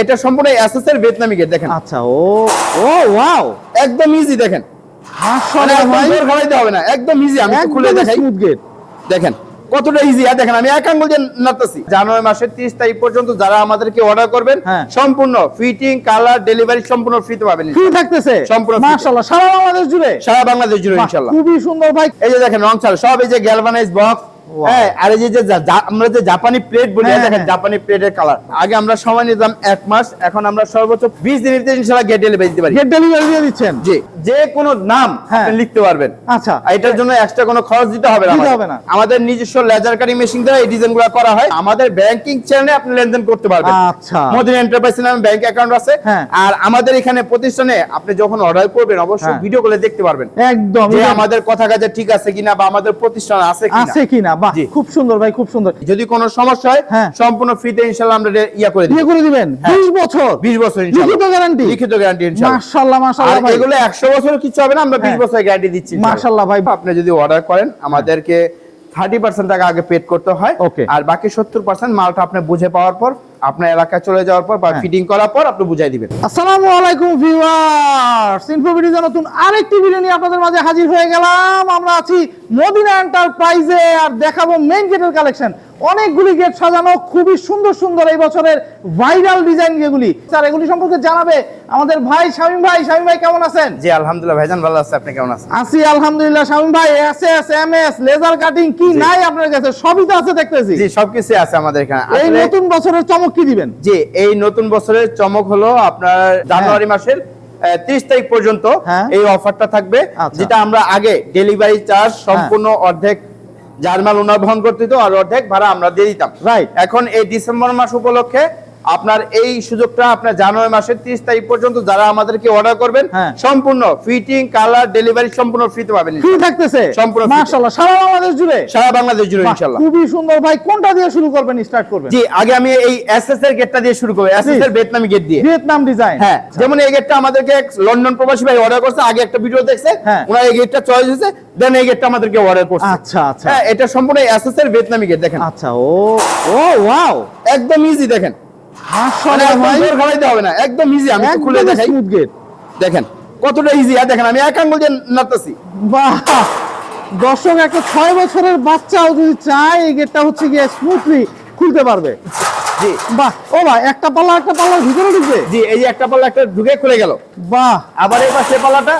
এটা সম্পূর্ণ এসএস এর ভিয়েতনামি গেট দেখেন। আচ্ছা ও ও ওয়াও একদম ইজি দেখেন। মানে হবে না একদম ইজি আমি খুলে দেখাই। গেট দেখেন কতটা ইজি আর দেখেন আমি এক আঙ্গুল দিয়ে নাড়তেছি। জানুয়ারি মাসের 30 তারিখ পর্যন্ত যারা আমাদেরকে অর্ডার করবেন হ্যাঁ। সম্পূর্ণ ফিটিং কালার ডেলিভারি সম্পূর্ণ ফ্রিতে পাবেন। ফ্রি থাকতেছে? সম্পূর্ণ মাশাআল্লাহ সারা বাংলাদেশ জুড়ে? সারা বাংলাদেশ জুড়ে ইনশাআল্লাহ। খুবই সুন্দর ভাই। এই যে দেখেন রং ছাড়া সব এই যে গ্যালভানাইজ বক্স. হ্যাঁ আর এই যে আমরা যে জাপানি প্লেট বলি হ্যাঁ, দেখেন। জাপানি প্লেটের কালার আগে আমরা সময় নিতাম এক মাস এখন আমরা সর্বোচ্চ 20 দিনের ভিতরে ইনশাআল্লাহ গেট ডেলিভারি দিতে পারি। গেট ডেলিভারি দিয়ে দিচ্ছেন? জি। যে কোনো নাম হ্যাঁ। আপনি লিখতে পারবেন। আচ্ছা। এটার জন্য এক্সট্রা কোনো খরচ দিতে হবে না আমাদের। হবে না। আমাদের নিজস্ব লেজার কাটিং মেশিন দ্বারা এই ডিজাইনগুলো করা হয়। আমাদের ব্যাংকিং চ্যানেলে আপনি লেনদেন করতে পারবেন। আচ্ছা। মদিনা এন্টারপ্রাইজ নামে ব্যাংক অ্যাকাউন্ট আছে। আর আমাদের এখানে প্রতিষ্ঠানে আপনি যখন অর্ডার করবেন অবশ্যই। ভিডিও করে দেখতে পারবেন। একদম আমাদের কথা কাজে ঠিক আছে কিনা বা আমাদের প্রতিষ্ঠান আছে কিনা। আছে কিনা বাহ খুব সুন্দর ভাই খুব সুন্দর। যদি কোনো সমস্যা হয় হ্যাঁ। সম্পূর্ণ ফ্রিতে ইনশাআল্লাহ আমরা ইয়া করে দিই করে দিবেন? হ্যাঁ। 20 বছর? 20 বছর লিখিত গ্যারান্টি লিখিত গ্যারান্টি ইনশাআল্লাহ। মাশাআল্লাহ মাশাআল্লাহ ভাই। এগুলো 100 বছর কিছু হবে না আমরা 20 হ্যাঁ। বছরের গ্যারান্টি দিচ্ছি। মাশাআল্লাহ ভাই। আপনি যদি অর্ডার করেন আমাদেরকে থার্টি পার্সেন্ট টাকা আগে পেড করতে হয়. আর বাকি সত্তর পার্সেন্ট মালটা আপনি বুঝে পাওয়ার পর আপনার এলাকায় চলে যাওয়ার পর বা হ্যাঁ। ফিটিং করার পর আপনি বুঝাই দিবেন। আসসালামু আলাইকুম ভিউয়ার্স ইনফোভিডিজের নতুন আরেকটি ভিডিও নিয়ে আপনাদের মাঝে হাজির হয়ে গেলাম। আমরা আছি মদিনা এন্টারপ্রাইজে আর দেখাবো মেইন গেটের কালেকশন অনেকগুলি গেট সাজানো খুবই সুন্দর সুন্দর এই বছরের ভাইরাল ডিজাইন যেগুলি স্যার এগুলি সম্পর্কে জানাবে আমাদের ভাই শামীম ভাই। শামীম ভাই কেমন আছেন? জি আলহামদুলিল্লাহ। ভাইজান ভালো আছে আপনি কেমন আছেন? আছি আলহামদুলিল্লাহ। শামীম ভাই S S M S laser cutting কি নাই আপনার কাছে? সবই তো আছে দেখতেছি। জি সবকিছু আছে আমাদের এখানে। এই নতুন বছরের চমক কি দিবেন? জি এই নতুন বছরের চমক হলো আপনার জানুয়ারি মাসের তিরিশ তারিখ পর্যন্ত হ্যাঁ। এই অফারটা থাকবে আচ্ছা। যেটা আমরা আগে ডেলিভারি চার্জ সম্পূর্ণ অর্ধেক জার্মাল ওনার বহন করতে দিত আর অর্ধেক ভাড়া আমরা দিয়ে দিতাম রাইট এখন এই ডিসেম্বর মাস উপলক্ষে আপনার এই সুযোগটা আপনার জানুয়ারি মাসের তিরিশ তারিখ পর্যন্ত যারা আমাদেরকে অর্ডার করবেন হ্যাঁ। সম্পূর্ণ ফিটিং কালার ডেলিভারি সম্পূর্ণ ফ্রিতে পাবেন ফ্রি থাকতেছে? সম্পূর্ণ। মাশাআল্লাহ সারা বাংলাদেশ জুড়ে? সারা বাংলাদেশ জুড়ে বাহ, ইনশাল্লাহ। খুবই সুন্দর। ভাই কোনটা দিয়ে শুরু করবেন স্টার্ট করবেন? জি আগে আমি এই এসএস এর গেটটা দিয়ে শুরু করব। এসএস এর ভিয়েতনামি গেট দিয়ে। ভিয়েতনাম ডিজাইন হ্যাঁ যেমন এই গেটটা আমাদেরকে এক লন্ডন প্রবাসী ভাই অর্ডার করছে আগে একটা ভিডিও দেখছে হ্যাঁ। ওনার এই গেটটা চয়েস হয়েছে দেন এই গেটটা আমাদেরকে অর্ডার করছে। আচ্ছা আচ্ছা। হ্যাঁ এটা সম্পূর্ণ এসএস এর ভিয়েতনামি গেট দেখেন। আচ্ছা ও ও ওয়াও একদম ইজি দেখেন। মানে মাশাআল্লাহ একদম ভাই। জোর ঘাড়াইতে হবে না একদম ইজি আমি খুলে দেখাই। গেট দেখেন কতটা ইজি আর দেখেন আমি এক আঙ্গুল দিয়ে নাড়তেছি। বাহ! দর্শক একটা ছয় বছরের বাচ্চাও যদি চায় এই গেটটা হচ্ছে গিয়ে স্মুথলি খুলতে পারবে। জি। বাহ! ও ভাই একটা পাল্লা একটা পাল্লার ভিতরে ঢুকবে? জি এই যে একটা পাল্লা একটা ঢুকে খুলে গেল। বাহ! আবার এই পাশে পাল্লাটা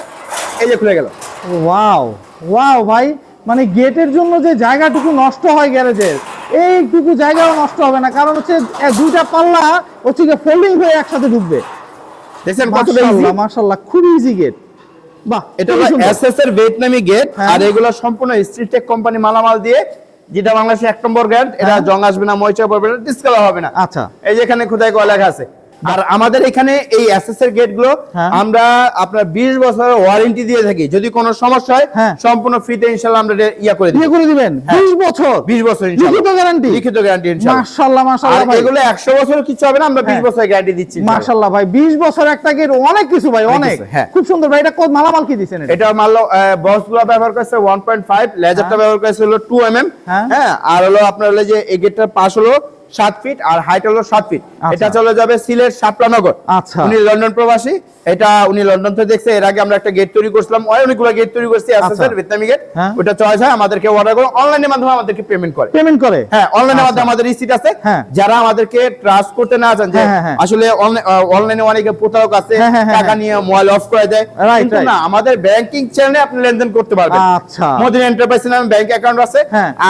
এই যে খুলে গেল। ওয়াও ওয়াও ভাই মানে গেটের জন্য যে জায়গাটুকু নষ্ট হয় গ্যারেজের এইটুকু জায়গাও নষ্ট হবে না কারণ হচ্ছে দুইটা পাল্লা হচ্ছে গিয়ে ফোল্ডিং হয়ে একসাথে ঢুকবে। দেখছেন কতটা ইজি মাশাআল্লাহ মাশাআল্লাহ খুব ইজি গেট বাহ এটা হলো এসএস এর ভিয়েতনামি গেট হ্যাঁ। আর এগুলো সম্পূর্ণ স্ট্রিটেক কোম্পানি মালামাল দিয়ে যেটা বাংলাদেশে এক নম্বর গেট এটা হ্যাঁ। জং আসবে না ময়চা পড়বে না ডিসকালার হবে না। আচ্ছা। এই যে এখানে খোদাই করা লেখা আছে। আর আমাদের এখানে এই এসএস এর গেটগুলো হ্যাঁ। আমরা আপনার 20 বছরের ওয়ারেন্টি দিয়ে থাকি যদি কোনো সমস্যা হয় হ্যাঁ। সম্পূর্ণ ফ্রিতে ইনশাআল্লাহ আমরা ইয়া করে দিই করে দিবেন হ্যাঁ। 20 বছর 20 বছর লিখিত গ্যারান্টি লিখিত গ্যারান্টি ইনশাআল্লাহ মাশাআল্লাহ মাশাআল্লাহ ভাই এগুলো 100 বছর কিছু হবে না আমরা 20 হ্যাঁ। বছরের গ্যারান্টি দিচ্ছি ইনশাআল্লাহ। মাশাআল্লাহ ভাই 20 বছর একটা গেট অনেক কিছু ভাই অনেক হ্যাঁ। খুব সুন্দর ভাই এটা কত মালামাল কি দিছেন এটা এটা মানলো বক্সগুলো ব্যবহার করেছে 1.5 লেজারটা হ্যাঁ। ব্যবহার করেছে হলো 2 এমএম হ্যাঁ। হ্যাঁ আর হলো আপনার হলো যে এই গেটটার পাশ হলো 7 ফিট আর হাইট হলো 7 ফিট আচ্ছা। এটা চলে যাবে সিলেট শাপলানগর আচ্ছা। উনি লন্ডন প্রবাসী এটা উনি লন্ডন থেকে দেখছে এর আগে আমরা একটা গেট তৈরি করছিলাম ওই অনেকগুলো গেট তৈরি করছি। এসএসএর ভিয়েতনামি গেট। ওটা চয়েস হয় আমাদেরকে অর্ডার করে অনলাইনের মাধ্যমে আমাদেরকে পেমেন্ট করে পেমেন্ট করে হ্যাঁ অনলাইনের আচ্ছা। মাধ্যমে আমাদের রিসিট আছে হ্যাঁ। যারা আমাদেরকে ট্রাস্ট করতে না চান যে হ্যাঁ, হ্যাঁ। আসলে অনলাইনে অনেকে প্রতারক আছে টাকা। নিয়ে মোবাইল অফ করে দেয় কিন্তু না আমাদের ব্যাংকিং চ্যানেলে আপনি লেনদেন করতে পারবেন আচ্ছা মদিনা এন্টারপ্রাইজ নামে ব্যাংক অ্যাকাউন্ট আছে।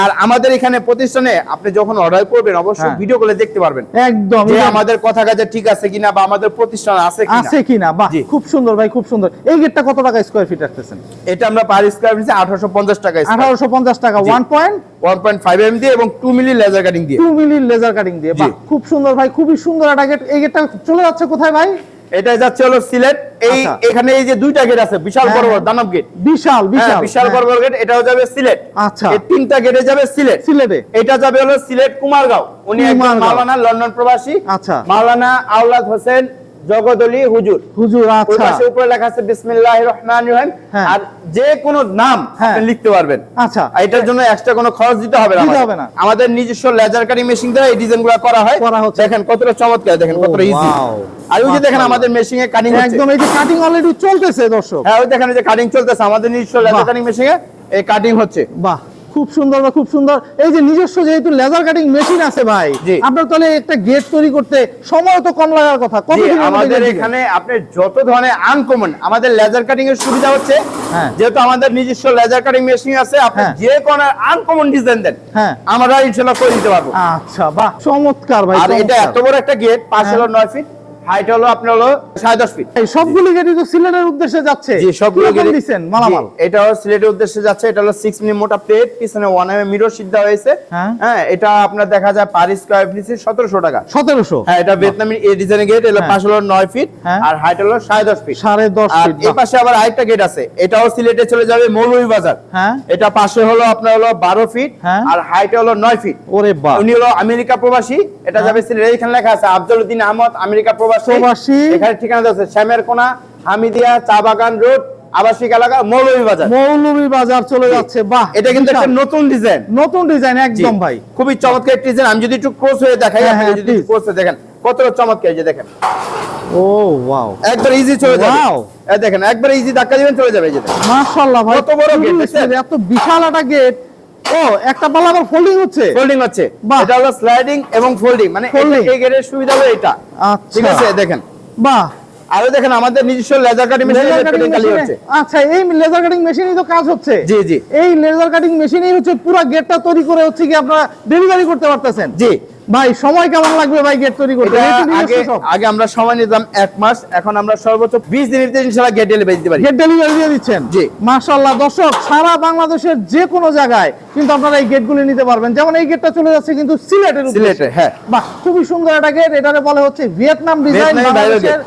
আর আমাদের এখানে প্রতিষ্ঠানে আপনি যখন অর্ডার করবেন অবশ্যই। ভিডিও করে দেখতে পারবেন একদম আমাদের কথা কাজে ঠিক আছে কিনা বা আমাদের প্রতিষ্ঠান আছে আছে কিনা? বাহ খুব সুন্দর ভাই খুব সুন্দর। এই গেটটা কত টাকা স্কোয়ার ফিট রাখতেছেন এটা আমরা পার স্কয়ার ফিট 1850 টাকা 1850 টাকা জি। 1.2 1.5 এম দিয়ে এবং 2 মিলি লেজার কাটিং দিয়ে। মিলি লেজার কাটিং দিয়ে বাহ খুব সুন্দর ভাই খুবই সুন্দর একটা গেট এই গেটটা চলে যাচ্ছে কোথায় ভাই? এটা যাচ্ছে হলো সিলেট এই আচ্ছা। এখানে এই যে দুইটা গেট আছে বিশাল বড় বড় হ্যাঁ। দানব গেট বিশাল হ্যাঁ, বিশাল বিশাল। বড় বড় গেট এটাও যাবে সিলেট আচ্ছা। এই তিনটা গেটে যাবে সিলেট সিলেটে এটা যাবে হলো সিলেট কুমারগাঁও উনি একজন মাওলানা লন্ডন প্রবাসী আচ্ছা। মাওলানা আওলাদ হোসেন জগদলি হুজুর হুজুর আচ্ছা পাশে উপরে লেখা আছে বিসমিল্লাহির রহমানির রহিম হ্যাঁ। আর যে কোনো নাম। আপনি লিখতে পারবেন আচ্ছা আর এটার জন্য এক্সট্রা কোনো খরচ দিতে হবে না দিতে হবে না। আমাদের নিজস্ব লেজার কাটিং মেশিন দ্বারা এই ডিজাইনগুলো করা হয়। দেখেন কতটা চমৎকার দেখেন কতটা ইজি wow। আর ওই যে দেখেন। আমাদের মেশিনে কাটিং একদম এই যে কাটিং অলরেডি চলতেছে দর্শক হ্যাঁ ওই দেখেন যে কাটিং চলতেছে আমাদের নিজস্ব লেজার মেশিনে এই কাটিং হচ্ছে বাহ খুব সুন্দর বা খুব সুন্দর এই যে নিজস্ব যেহেতু লেজার কাটিং মেশিন আছে ভাই আপনার তাহলে একটা গেট তৈরি করতে সময় তো কম লাগার কথা আমাদের এখানে আপনি যত ধরনের আনকমন আমাদের লেজার কাটিং এর সুবিধা হচ্ছে হ্যাঁ। যেহেতু আমাদের নিজস্ব লেজার কাটিং মেশিন আছে আপনি হ্যাঁ। যে কোনো আনকমন ডিজাইন দেন হ্যাঁ। আমরা ইনশাআল্লাহ করে দিতে পারব আচ্ছা বাহ চমৎকার ভাই আর এটা এত বড় একটা গেট পাশে হ্যাঁ। নয় ফিট হাইট হলো আপনার হলো সাড়ে দশ ফিট এই সবগুলি গেটই তো সিলেটের উদ্দেশ্যে যাচ্ছে জি সবগুলো কীরকম দিচ্ছেন মালামাল? এটা হলো সিলেটের উদ্দেশ্যে যাচ্ছে এটা হলো সিক্স মিনি মোটা প্লেট পিছনে ওয়ান এম মিরর সিদ্ধ হয়েছে। হ্যাঁ। হ্যাঁ এটা আপনার দেখা যায় পার স্কোয়ার ফিট সতেরোশো টাকা। সতেরোশো? হ্যাঁ এটা ভিয়েতনামি এই ডিজাইনের গেট হ্যাঁ। হলো নয় ফিট হ্যাঁ। আর হাইট হলো সাড়ে দশ ফিট সাড়ে দশ আর ফিট এই পাশে আবার আরেকটা গেট আছে এটাও সিলেটে চলে যাবে মৌলভী বাজার। হ্যাঁ। এটা পাশে হলো আপনার হলো বারো ফিট। আর হাইট হলো নয় ফিট ওরে উনি হলো আমেরিকা প্রবাসী এটা যাবে সিলেট এখানে লেখা আছে আব্দুল উদ্দিন আহমদ আমেরিকা প্রবাসী। প্রবাসী। এখানে ঠিকানা আছে শ্যামের কোনা হামিদিয়া চা বাগান রোড আবাসিক এলাকা মৌলভী বাজার মৌলভী বাজার চলে যাচ্ছে বাহ। এটা কিন্তু একটা নতুন ডিজাইন নতুন ডিজাইন একদম ভাই। খুবই চমৎকার ডিজাইন আমি যদি একটু ক্লোজ হয়ে দেখাই হ্যাঁ, আপনি যদি please। দেখেন কতটা চমৎকার যে দেখেন। ও ওয়াও একবার ইজি চলে যাবে! এই দেখেন একবার ইজি ধাক্কা দিবেন চলে যাবে এই যে মাশাআল্লাহ ভাই কত বড় খুবই gate দেখছেন? smooth, এত বিশাল একটা গেট ও একটা পাল্লা আবার ফোল্ডিং হচ্ছে? ফোল্ডিং হচ্ছে। এটা হলো স্লাইডিং এবং ফোল্ডিং মানে এই গেটের সুবিধা হলো এটা। আচ্ছা। ঠিক আছে দেখেন। বাহ। আরও দেখেন আমাদের নিজস্ব লেজার কাটিং মেশিন হচ্ছে। আচ্ছা এই লেজার কাটিং মেশিনই তো কাজ হচ্ছে। জি, জি। এই লেজার কাটিং মেশিনই হচ্ছে পুরো গেটটা তৈরি করে হচ্ছে কি আপনারা ডেলিভারি করতে পারতেছেন। জি। ভাই সময় কেমন লাগবে ভাই গেট তৈরি করতে? আগে আগে আমরা সময় নিতাম এক মাস এখন আমরা সর্বোচ্চ বিশ দিনের ভিতরে ইনশাআল্লাহ গেট ডেলিভারি দিতে পারি। গেট ডেলিভারি দিয়ে দিচ্ছেন। জি। মাশাআল্লাহ দর্শক সারা বাংলাদেশের যে কোনো জায়গায় কিন্তু আপনারা এই গেটগুলি নিতে পারবেন। যেমন এই গেটটা চলে যাচ্ছে কিন্তু সিলেটের। সিলেটে হ্যাঁ। বাহ খুবই সুন্দর একটা গেট এটারে বলে হচ্ছে ভিয়েতনাম ডিজাইন বাংলাদেশের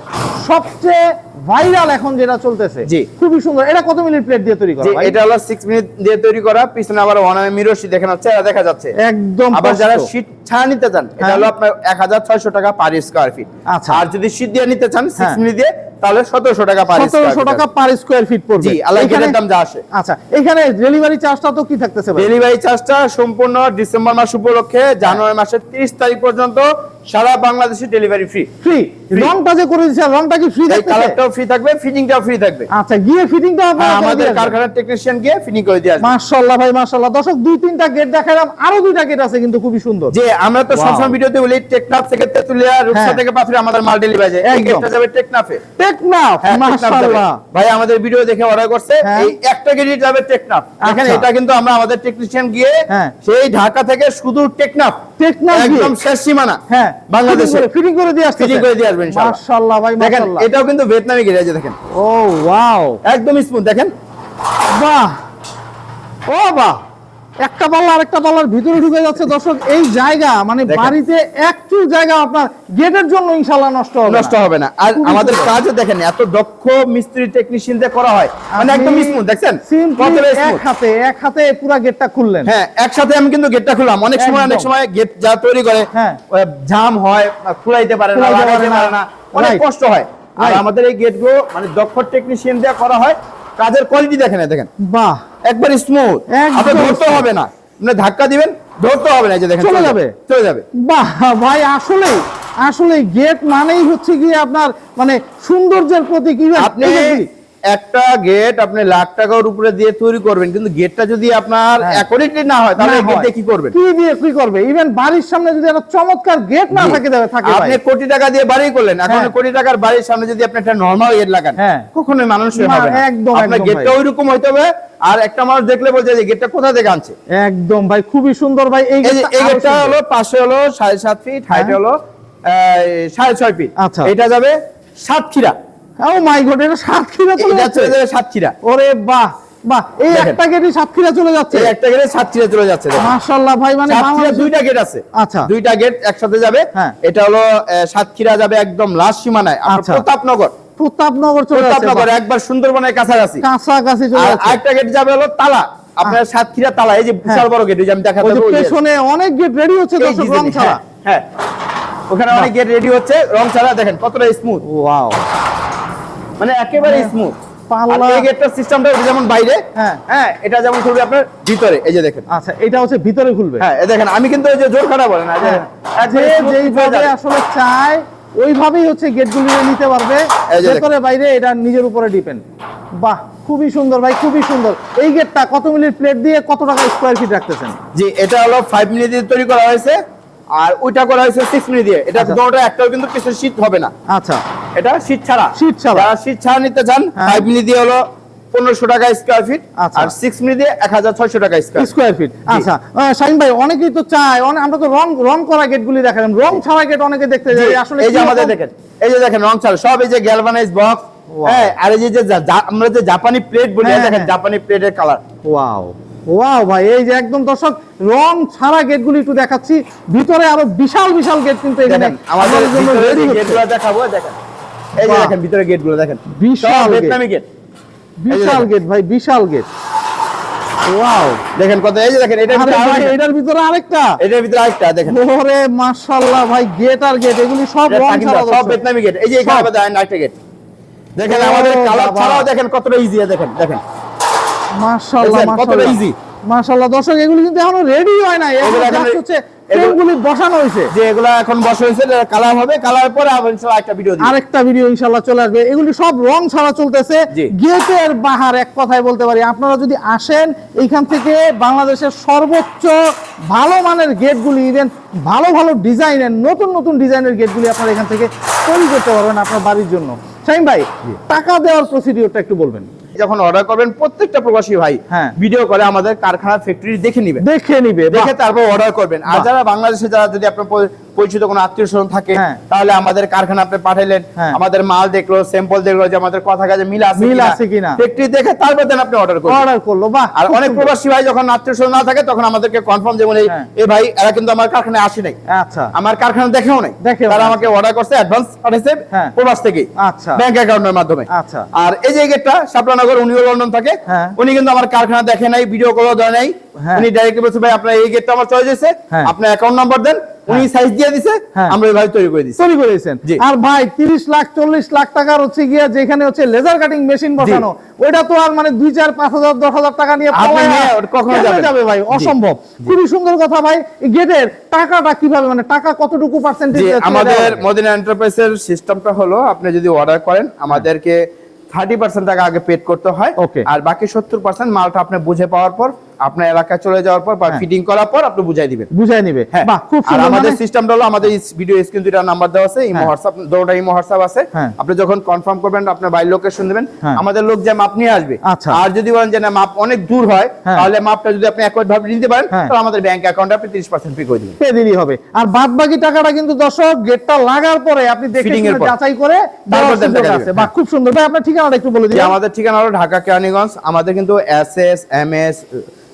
সবচেয়ে ভাইরাল এখন যেটা চলতেছে জি। খুবই সুন্দর এটা কত মিনিট প্লেট দিয়ে তৈরি করা ভাই? এটা হলো 6 মিনিট দিয়ে তৈরি করা পিছনে আবার ওয়ান এম মিরর শীট দেখেন হচ্ছে দেখা যাচ্ছে একদম আবার যারা। শীট ছাড়া নিতে চান এটা হ্যাঁ। হলো আপনার 1600 টাকা পার স্কয়ার ফিট আচ্ছা। আর যদি শীট দিয়ে নিতে চান 6 হ্যাঁ। মিনিট দিয়ে তাহলে 1700 টাকা পার স্কয়ার 1700 টাকা পার স্কয়ার ফিট পড়বে জি আল্লাহ এখানে- দাম যা আসে আচ্ছা এখানে ডেলিভারি চার্জটা তো কি থাকতেছে ভাই ডেলিভারি চার্জটা সম্পূর্ণ ডিসেম্বর মাস উপলক্ষে জানুয়ারি মাসের 30 তারিখ পর্যন্ত সারা বাংলাদেশে ডেলিভারি ফ্রি ফ্রি। রংটা যে করে দিচ্ছেন রংটা কি ফ্রি থাকতেছে? কালারটাও ফ্রি থাকবে ফিটিংটাও ফ্রি থাকবে। আচ্ছা গিয়ে ফিটিংটা হ্যাঁ, আপনারা আমাদের কারখানার টেকনিশিয়ান গিয়ে ফিটিং করে দিয়ে আসবে। মাশাআল্লাহ ভাই মাশাআল্লাহ। দর্শক দুই তিনটা গেট দেখালাম আরও দুইটা গেট আছে কিন্তু খুবই সুন্দর। যে আমরা তো সবসময় ভিডিওতে বলি টেকনাফ থেকে তেতুলিয়া রূপসা হ্যাঁ। থেকে পাথরে আমাদের মাল ডেলিভারি যায়। এই। গেটটা যাবে টেকনাফে। টেকনাফ হ্যাঁ। মাশাআল্লাহ। ভাই আমাদের ভিডিও দেখে অর্ডার করছে হ্যাঁ। এই একটা গেটই যাবে টেকনাফ। এখানে আচ্ছা। এটা কিন্তু আমরা আমাদের টেকনিশিয়ান গিয়ে হ্যাঁ। সেই ঢাকা থেকে শুধু টেকনাফ। টেকনাফ একদম শেষ সীমানা। হ্যাঁ। বাংলাদেশে ফিটিং করে দিয়ে আসছে ফিটিং করে দিয়ে আসবেন ইনশাআল্লাহ মাশাআল্লাহ ভাই দেখেন মাশাআল্লাহ। এটাও কিন্তু ভিয়েতনামি গেট দেখেন। ও ওয়াও। একদম স্মুথ দেখেন। বাহ। ও বাহ। একটা পাল্লা আরেকটা পাল্লার ভিতরে ঢুকে যাচ্ছে। দর্শক এই জায়গা মানে বাড়িতে একটু জায়গা আপনার গেটের জন্য ইনশাআল্লাহ নষ্ট হবে নষ্ট হবে না। আর আমাদের। কাজও দেখেন এত দক্ষ মিস্ত্রি টেকনিশিয়ান দিয়ে করা হয়। মানে একদম স্মুথ কতটা এক হাতে এক হাতে পুরো গেটটা খুললেন। হ্যাঁ একসাথে আমি কিন্তু গেটটা খুললাম। অনেক সময় অনেক সময় গেট যা তৈরি করে হ্যাঁ। জাম হয় খুলাইতে পারে না লাগাইতে পারে না। অনেক কষ্ট হয়। আর আমাদের এই গেটগুলো মানে দক্ষ টেকনিশিয়ান দিয়ে করা হয়। কাজের কোয়ালিটি দেখেন দেখেন। বাহ। একবার স্মুথ আপনি ধরতে হবে না। আপনি ধাক্কা দিবেন ধরতে হবে না এই যে দেখেন চলে যাবে। চলে যাবে। বাহ ভাই আসলে আসলে গেট মানেই হচ্ছে গিয়ে আপনার মানে সৌন্দর্যের প্রতীক। আপনি একটা গেট আপনি লাখ টাকার উপরে দিয়ে তৈরি করবেন কিন্তু গেটটা যদি আপনার। অ্যাকুরেটলি না হয় তাহলে গেট কি করবেন কি দিয়ে কি করবে ইভেন বাড়ির সামনে যদি একটা চমৎকার গেট না। থাকে থাকে আপনি কোটি টাকা দিয়ে বাড়ি করলেন এখন হ্যাঁ। কোটি টাকার বাড়ির সামনে যদি আপনি একটা নরমাল গেট লাগান হ্যাঁ। কখনোই মানুষ হবে না একদম, আপনার গেটটা। ওইরকম হইতে হবে আর একটা মানুষ দেখলে বলছে যে গেটটা কোথা থেকে আনছে একদম ভাই খুবই সুন্দর ভাই এই এই গেটটা হলো পাশে হলো সাড়ে সাত ফিট হাইট হ্যাঁ। হলো সাড়ে ছয় ফিট আচ্ছা। এটা যাবে সাতক্ষীরা ও মাই গড এটা সাতক্ষীরা চলে যাচ্ছে? সাতক্ষীরা। ওরে বাহ বাহ এই একটা গেটই সাতক্ষীরা চলে যাচ্ছে? এই একটা গেটে সাতক্ষীরা চলে যাচ্ছে মাশাআল্লাহ ভাই মানে বাংলাদেশে- দুইটা গেট আছে। আচ্ছা। দুইটা গেট একসাথে যাবে। হ্যাঁ। এটা হলো সাতক্ষীরা যাবে একদম লাস্ট সীমানায়। আচ্ছা। প্রতাপনগর। প্রতাপনগর চলে যাচ্ছে প্রতাপনগর একবার সুন্দরবনের কাছাকাছি। কাছাকাছি চলে আর যাচ্ছে। আরেকটা গেট যাবে হলো তালা। আপনার সাতক্ষীরা তালা এই যে বিশাল বড় গেট যে আমি দেখাতে পারব, পেছনে অনেক গেট রেডি হচ্ছে দর্শক রং ছাড়া। হ্যাঁ, হ্যাঁ। ওখানে অনেক গেট রেডি হচ্ছে রং ছাড়া দেখেন কতটা স্মুথ ওয়াও মানে একেবারে স্মুথ সিস্টেমটা যেমন বাইরে হ্যাঁ। হ্যাঁ এটা যেমন খুলবে আপনার ভিতরে এই যে দেখেন। আচ্ছা এটা হচ্ছে ভিতরে খুলবে। হ্যাঁ দেখেন আমি কিন্তু ওই যে জোর খাটা বলে না যে হ্যাঁ। একবারে যে smooth হয়ে যেইভাবে আসলে চায় ওইভাবেই হচ্ছে গেটগুলি নিতে পারবে। ভেতরে বাইরে এটা নিজের উপরে ডিপেন্ড বাহ খুবই সুন্দর ভাই খুবই সুন্দর। এই গেটটা কত মিনিট প্লেট দিয়ে কত টাকা স্কোয়ার ফিট রাখতেছেন? জি এটা হলো ফাইভ মিনিট দিয়ে তৈরি করা হয়েছে। আর ওইটা করা হয়েছে সিক্স মিনিট দিয়ে। এটা আচ্ছা। দুটোটা একটাও কিন্তু কিছু শীত হবে না। আচ্ছা। এটা শীত ছাড়া। শীত ছাড়া। যারা শীত ছাড়া নিতে চান হ্যাঁ। ফাইভ মিনিট দিয়ে হলো পনেরোশো টাকা স্কোয়ার ফিট আচ্ছা। আর সিক্স মিনিট দিয়ে এক হাজার ছয়শো টাকা স্কোয়ার ফিট আচ্ছা। শাহিন ভাই অনেকেই তো চায় অনেক আমরা তো রং রং করা গেটগুলি দেখালাম। রং ছাড়া গেট অনেকে দেখতে যাই আসলে এই যে আমাদের দেখেন এই যে দেখেন রং ছাড়া। সব এই যে গ্যালভানাইজ বক্স হ্যাঁ আর এই যে আমরা যে জাপানি প্লেট বলি হ্যাঁ, দেখেন হ্যাঁ। জাপানি প্লেটের কালার ওয়াও ওয়াও ভাই এই যে একদম দর্শক রং ছাড়া গেটগুলি একটু দেখাচ্ছি। ভিতরে আরও বিশাল বিশাল গেট কিন্তু এখানে দেখেন আমাদের আমাদের জন্য রেডি গেটগুলো দেখাবো দেখেন। এই যে দেখেন ভিতরে গেটগুলো দেখেন। বিশাল। ভিয়েতনামি গেট। বিশাল গেট ভাই বিশাল গেট। ওয়াও। দেখেন কত এই যে দেখেন এটা আরে ভাই এটার ভিতরে আরেকটা। এটার ভিতরে আরেকটা দেখেন। ওরে মাশাআল্লাহ ভাই গেট আর গেট এগুলি সব রং ছাড়া সব। ভিয়েতনামি গেট। এই যে এখানে দেখেন আরেকটা গেট। দেখেন আমাদের কালার ছাড়াও দেখেন কতটা ইজি দেখেন দেখেন। মাশাআল্লাহ কতটা মাশাআল্লাহ। দর্শক এগুলি কিন্তু এখনও রেডি হয় না এগুলো হচ্ছে ফ্রেমগুলি বসানো হয়েছে। যে এগুলা এখন বসে হয়েছে কালার হবে কালার পরে আবার ইনশাআল্লাহ একটা ভিডিও আরেকটা ভিডিও ইনশাল্লাহ চলে আসবে। এগুলি সব রং ছাড়া চলতেছে। গেটের বাহার এক কথায় বলতে পারি। আপনারা যদি আসেন এইখান থেকে বাংলাদেশের সর্বোচ্চ ভালো মানের গেটগুলি ইভেন ভালো ভালো ডিজাইনের নতুন নতুন ডিজাইনের গেটগুলি আপনারা এখান থেকে তৈরি করতে পারবেন আপনার বাড়ির জন্য। শাহিন ভাই টাকা দেওয়ার প্রসিডিওরটা একটু বলবেন। যখন অর্ডার করবেন প্রত্যেকটা প্রবাসী ভাই হ্যাঁ। ভিডিও করে আমাদের কারখানা ফ্যাক্টরি দেখে নিবে। দেখে নিবে দেখে তারপর অর্ডার করবেন। আর যারা বাংলাদেশে যারা যদি আপনার পরিচিত কোনো আত্মীয় স্বজন থাকে হ্যাঁ। তাহলে আমাদের কারখানা আপনি পাঠাইলেন হ্যাঁ। আমাদের মাল দেখল স্যাম্পল দেখল যে আমাদের কথা কাজে মিল আছে মিল আছে কিনা। ফ্যাক্টরি দেখে তারপর দেন আপনি অর্ডার করবেন অর্ডার করল বাহ আর অনেক প্রবাসী ভাই যখন আত্মীয় স্বজন না থাকে তখন আমাদেরকে কনফার্ম যেমন এই ভাই এরা কিন্তু আমার কারখানায় আসে নাই আচ্ছা আমার কারখানা দেখেও নাই দেখেও তারা আমাকে অর্ডার করছে অ্যাডভান্স পাঠাইছে হ্যাঁ। প্রবাস থেকে আচ্ছা ব্যাংক অ্যাকাউন্টের মাধ্যমে আচ্ছা। আর এই যে গেটটা শাপলানগর উনিও লন্ডন থাকে। উনি কিন্তু আমার কারখানা দেখে নাই ভিডিও কলও দেয় নাই। উনি ডাইরেক্ট বলছে ভাই আপনার এই গেটটা আমার চয়েস হয়েছে হ্যাঁ। আপনার অ্যাকাউন্ট নাম্বার দেন উনি সাইজ দিয়ে দিছে হ্যাঁ। আমরা এইভাবে তৈরি করে দিছি। তৈরি জি। আর ভাই তিরিশ লাখ চল্লিশ লাখ টাকার হচ্ছে গিয়ে যেখানে হচ্ছে লেজার কাটিং মেশিন বসানো ওইটা তো আর মানে দুই চার পাঁচ হাজার দশ হাজার টাকা নিয়ে কখনো না। যাবে ভাই? অসম্ভব। খুবই সুন্দর কথা ভাই। গেটের টাকাটা কীভাবে মানে টাকা কতটুকু পার্সেন্টেজ আমাদের মদিনা এন্টারপ্রাইজের সিস্টেমটা হলো আপনি যদি অর্ডার করেন আমাদেরকে থার্টি পার্সেন্ট টাকা আগে পেড করতে হয়. আর বাকি সত্তর পার্সেন্ট মালটা আপনি বুঝে পাওয়ার পর আপনার এলাকায় চলে যাওয়ার পর বা হ্যাঁ। ফিটিং করার পর আপনি বুঝাই দিবেন বুঝাই নিবে হ্যাঁ খুব সুন্দর আমাদের মানে- সিস্টেমটা হলো আমাদের ভিডিও স্ক্রিন দুইটা নাম্বার দেওয়া আছে ইমো হ্যাঁ। হোয়াটসঅ্যাপ দুটোটা ইমো হোয়াটসঅ্যাপ আছে হ্যাঁ। আপনি যখন কনফার্ম করবেন আপনার বাড়ির লোকেশন দেবেন। আমাদের লোক যে মাপ নিয়ে আসবে আচ্ছা। আর যদি বলেন যে না মাপ অনেক দূর হয়। তাহলে মাপটা যদি আপনি একবার ভাবে নিতে পারেন। তাহলে আমাদের ব্যাংক অ্যাকাউন্টে আপনি 30% পে করে দিবেন পে দিলেই হবে আর বাদ বাকি টাকাটা কিন্তু দর্শক গেটটা লাগার পরে আপনি দেখে যাচাই করে। বাহ খুব সুন্দর ভাই আপনার ঠিকানাটা একটু বলে দিন আমাদের ঠিকানা হলো ঢাকা কেরানীগঞ্জ আমাদের কিন্তু এস এস এম এস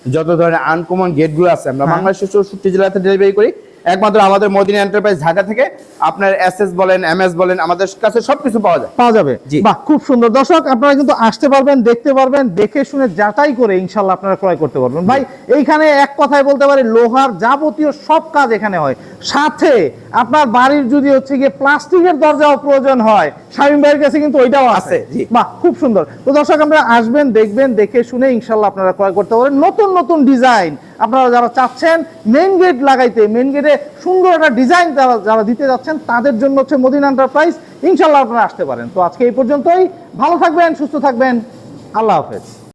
যত ধরনের আনকমন গেটগুলো আছে আমরা হ্যাঁ। বাংলাদেশের চৌষট্টি জেলাতে ডেলিভারি করি একমাত্র আমাদের মদিনা এন্টারপ্রাইজ ঢাকা থেকে আপনার এস এস বলেন এম এস বলেন আমাদের কাছে সবকিছু পাওয়া যায়। পাওয়া যাবে। জি। বাহ খুব সুন্দর। দর্শক আপনারা কিন্তু আসতে পারবেন দেখতে পারবেন দেখে শুনে যাচাই করে ইনশাল্লাহ আপনারা ক্রয় করতে পারবেন। ভাই এইখানে এক কথায় বলতে পারি লোহার যাবতীয় সব কাজ এখানে হয়। সাথে আপনার বাড়ির যদি হচ্ছে গিয়ে প্লাস্টিকের দরজাও প্রয়োজন হয় শামীম ভাইয়ের কাছে কিন্তু ওইটাও আছে। বাহ খুব সুন্দর। তো দর্শক আপনারা আসবেন দেখবেন দেখে শুনে ইনশাল্লাহ আপনারা ক্রয় করতে পারেন। নতুন নতুন ডিজাইন আপনারা যারা চাচ্ছেন মেন গেট লাগাইতে মেন গেটে সুন্দর একটা ডিজাইন যারা যারা দিতে যাচ্ছেন, তাদের জন্য হচ্ছে মদিনা এন্টারপ্রাইজ ইনশাল্লাহ আপনারা আসতে পারেন। তো আজকে এই পর্যন্তই। ভালো থাকবেন, সুস্থ থাকবেন। আল্লাহ হাফেজ।